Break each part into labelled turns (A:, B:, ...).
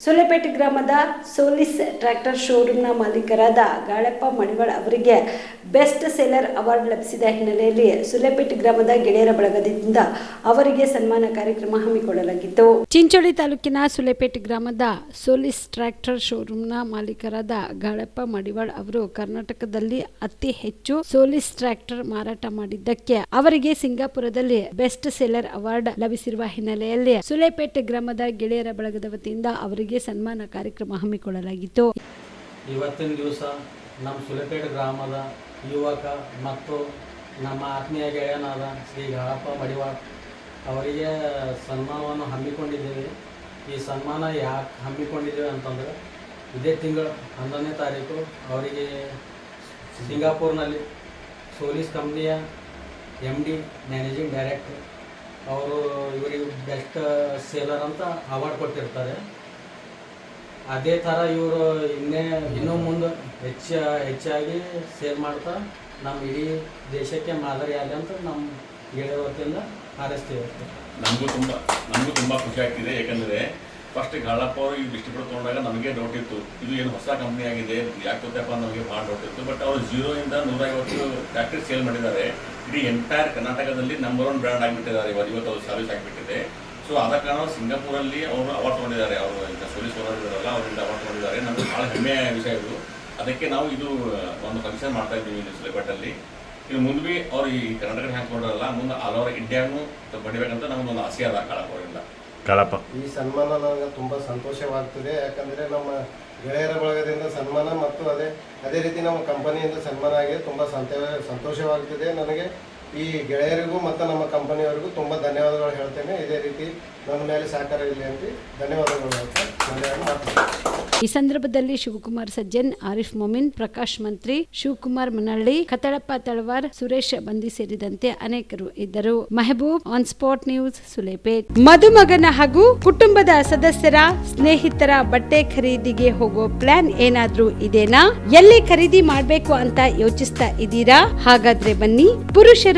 A: ಸುಲೆಪೇಟೆ ಗ್ರಾಮದ Solis tractor ಶೋರೂಮ್ನ ಮಾಲೀಕರಾದ ಗಾಳಪ್ಪ ಮಡಿವಾಳ್ ಅವರಿಗೆ ಬೆಸ್ಟ್ ಸೆಲ್ಲರ್ ಅವಾರ್ಡ್ ಲಭಿಸಿದ ಹಿನ್ನೆಲೆಯಲ್ಲಿ ಸೋಲೆಪೇಟೆ ಗ್ರಾಮದ ಗೆಳೆಯರ ಬಳಗದಿಂದ ಅವರಿಗೆ ಸನ್ಮಾನ ಕಾರ್ಯಕ್ರಮ ಹಮ್ಮಿಕೊಳ್ಳಲಾಗಿತ್ತು. ಚಿಂಚೋಳಿ ತಾಲೂಕಿನ ಸುಲೆಪೇಟೆ ಗ್ರಾಮದ ಸೋಲಿಸ್ ಟ್ರ್ಯಾಕ್ಟರ್ ಶೋರೂಮ್ನ ಮಾಲೀಕರಾದ ಗಾಳಪ್ಪ ಮಡಿವಾಳ್ ಅವರು ಕರ್ನಾಟಕದಲ್ಲಿ ಅತಿ ಹೆಚ್ಚು ಸೋಲಿಸ್ ಟ್ರ್ಯಾಕ್ಟರ್ ಮಾರಾಟ ಮಾಡಿದ್ದಕ್ಕೆ ಅವರಿಗೆ ಸಿಂಗಾಪುರದಲ್ಲಿ ಬೆಸ್ಟ್ ಸೆಲ್ಲರ್ ಅವಾರ್ಡ್ ಲಭಿಸಿರುವ ಹಿನ್ನೆಲೆಯಲ್ಲಿ ಸುಲೆಪೇಟೆ ಗ್ರಾಮದ ಗೆಳೆಯರ ಬಳಗದ ವತಿಯಿಂದ ಅವರಿಗೆ ಸನ್ಮಾನ ಕಾರ್ಯಕ್ರಮ ಹಮ್ಮಿಕೊಳ್ಳಲಾಗಿತ್ತು.
B: ಇವತ್ತಿನ ದಿವಸ ನಮ್ಮ ಸುಲಪೇಟ್ ಗ್ರಾಮದ ಯುವಕ ಮತ್ತು ನಮ್ಮ ಆತ್ಮೀಯ ಗೆಳೆಯನಾದ ಶ್ರೀ ಗಾಳಪ್ಪ ಮಡಿವಾಳ್ ಅವರಿಗೆ ಸನ್ಮಾನವನ್ನು ಹಮ್ಮಿಕೊಂಡಿದ್ದೇವೆ. ಈ ಸನ್ಮಾನ ಯಾಕೆ ಹಮ್ಮಿಕೊಂಡಿದ್ದೇವೆ ಅಂತಂದರೆ ಇದೇ ತಿಂಗಳು ಹನ್ನೊಂದನೇ ತಾರೀಕು ಅವರಿಗೆ ಸಿಂಗಾಪುರ್ನಲ್ಲಿ ಸೋಲಿಸ್ ಕಂಪ್ನಿಯ ಎಂ ಡಿ ಮ್ಯಾನೇಜಿಂಗ್ ಡೈರೆಕ್ಟರ್ ಅವರು ಇವರಿಗೆ ಬೆಸ್ಟ್ ಸೇಲರ್ ಅಂತ ಅವಾರ್ಡ್ ಕೊಟ್ಟಿರ್ತಾರೆ. ಅದೇ ಥರ ಇವರು ಇನ್ನೇ ಇನ್ನೂ ಮುಂದೆ ಹೆಚ್ಚ ಹೆಚ್ಚಾಗಿ ಸೇಲ್ ಮಾಡ್ತಾ ನಮ್ಮ ಇಡೀ ದೇಶಕ್ಕೆ ಮಾದರಿ ಆಗಲಿ ಅಂತ ನಮ್ಮ ಗೆಳೆಯ ವತಿಯಿಂದ ಹಾರೈಸ್ತೀವಿ.
C: ನಮಗೂ ತುಂಬ ನಮಗೂ ತುಂಬ ಖುಷಿ ಆಗ್ತಿದೆ. ಯಾಕಂದರೆ ಫಸ್ಟ್ ಗಾಳಪ್ಪ ಅವರು ಈ ಡಿಸ್ಟ್ರಿಬ್ಯೂಟ್ ತೊಗೊಂಡಾಗ ನಮಗೆ ಡೌಟ್ ಇತ್ತು. ಇದು ಏನು ಹೊಸ ಕಂಪ್ನಿ ಆಗಿದೆ? ಯಾಕೆ ಗೊತ್ತಪ್ಪ? ನಮಗೆ ಭಾಳ ಡೌಟ್ ಇತ್ತು. ಬಟ್ ಅವರು ಜೀರೋಯಿಂದ ನೂರೈವತ್ತು ಫ್ಯಾಕ್ಟ್ರಿ ಸೇಲ್ ಮಾಡಿದ್ದಾರೆ. ಇಡೀ ಎಂಟೈರ್ ಕರ್ನಾಟಕದಲ್ಲಿ ನಂಬರ್ ಒನ್ ಬ್ರ್ಯಾಂಡ್ ಆಗಿಬಿಟ್ಟಿದ್ದಾರೆ. ಇವತ್ತು ಅವರು ಸರ್ವಿಸ್ ಆಗಿಬಿಟ್ಟಿದೆ ಸೊ ಆದ ಕಾರಣ ಸಿಂಗಾಪುರಲ್ಲಿ ಅವರು ಅವಾರ್ಡ್ ತೊಗೊಂಡಿದ್ದಾರೆ ಅವರು ಈಗ ಪೊಲೀಸ್ ಓನರ್ ಇದ್ದಾರಲ್ಲ ಅವರಿಂದ ಅವಾರ್ಡ್ ತೊಗೊಂಡಿದ್ದಾರೆ ನಮಗೆ ಭಾಳ ಹೆಮ್ಮೆಯ ವಿಷಯ ಇದು. ಅದಕ್ಕೆ ನಾವು ಇದು ಒಂದು ಫಂಕ್ಷನ್ ಮಾಡ್ತಾ ಇದ್ದೀವಿ ಇಲ್ಲಿ ಅಲ್ಲಿ. ಇದು ಮುಂದೆ ಭೀ ಅವ್ರು ಈ ಕರ್ನಾಟಕ ಹಾಕೊಂಡ್ರಲ್ಲ ಕೊಡೋರಲ್ಲ ಮುಂದೆ ಆಲ್ ಓವರ್ ಇಂಡಿಯಾನು ಬಡಿಬೇಕಂತ ಒಂದು ಆಸೆ ಅದ ಕಾಳಪ್ಪ ಅವರಿಂದ.
D: ಕಾಳಪ್ಪ
E: ಈ ಸನ್ಮಾನ ನನಗೆ ತುಂಬ ಸಂತೋಷವಾಗ್ತದೆ. ಯಾಕಂದರೆ ನಮ್ಮ ಗೆಳೆಯರ ಬಳಗದಿಂದ ಸನ್ಮಾನ ಮತ್ತು ಅದೇ ಅದೇ ರೀತಿ ನಮ್ಮ ಕಂಪನಿಯಿಂದ ಸನ್ಮಾನ ಆಗಿ ತುಂಬ ಸಂತೋಷವಾಗ್ತಿದೆ. ನನಗೆ ಈ ಗೆಳೆಯರಿಗೂ ಮತ್ತು ನಮ್ಮ ಕಂಪನಿಯವರಿಗೂ ತುಂಬ ಧನ್ಯವಾದಗಳು ಹೇಳ್ತೇನೆ. ಇದೇ ರೀತಿ ನನ್ನ ಮೇಲೆ ಸಹಕಾರ ಇಲ್ಲಿ ಅಂತ ಧನ್ಯವಾದಗಳು ನನ್ನ
A: ಈ ಸಂದರ್ಭದಲ್ಲಿ ಶಿವಕುಮಾರ್ ಸಜ್ಜನ್, ಆರಿಫ್ ಮೊಮಿನ್, ಪ್ರಕಾಶ್ ಮಂತ್ರಿ, ಶಿವಕುಮಾರ್ ಮನಹಳ್ಳಿ ಕತಳಪ್ಪ ತಳವಾರ್, ಸುರೇಶ್ ಬಂದಿ ಸೇರಿದಂತೆ ಅನೇಕರು ಇದ್ದರು. Mehboob on spot news Sulepet ಮದುಮಗನ ಹಾಗೂ ಕುಟುಂಬದ ಸದಸ್ಯರ ಸ್ನೇಹಿತರ ಬಟ್ಟೆ ಖರೀದಿಗೆ ಹೋಗೋ ಪ್ಲಾನ್ ಏನಾದ್ರೂ ಇದೇನಾ? ಎಲ್ಲಿ ಖರೀದಿ ಮಾಡಬೇಕು ಅಂತ ಯೋಚಿಸ್ತಾ ಇದ್ದೀರಾ? ಹಾಗಾದ್ರೆ ಬನ್ನಿ, ಪುರುಷರ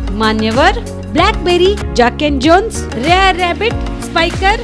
A: Manyavar Blackberrys Jack and Jones Rare Rabbit Spykar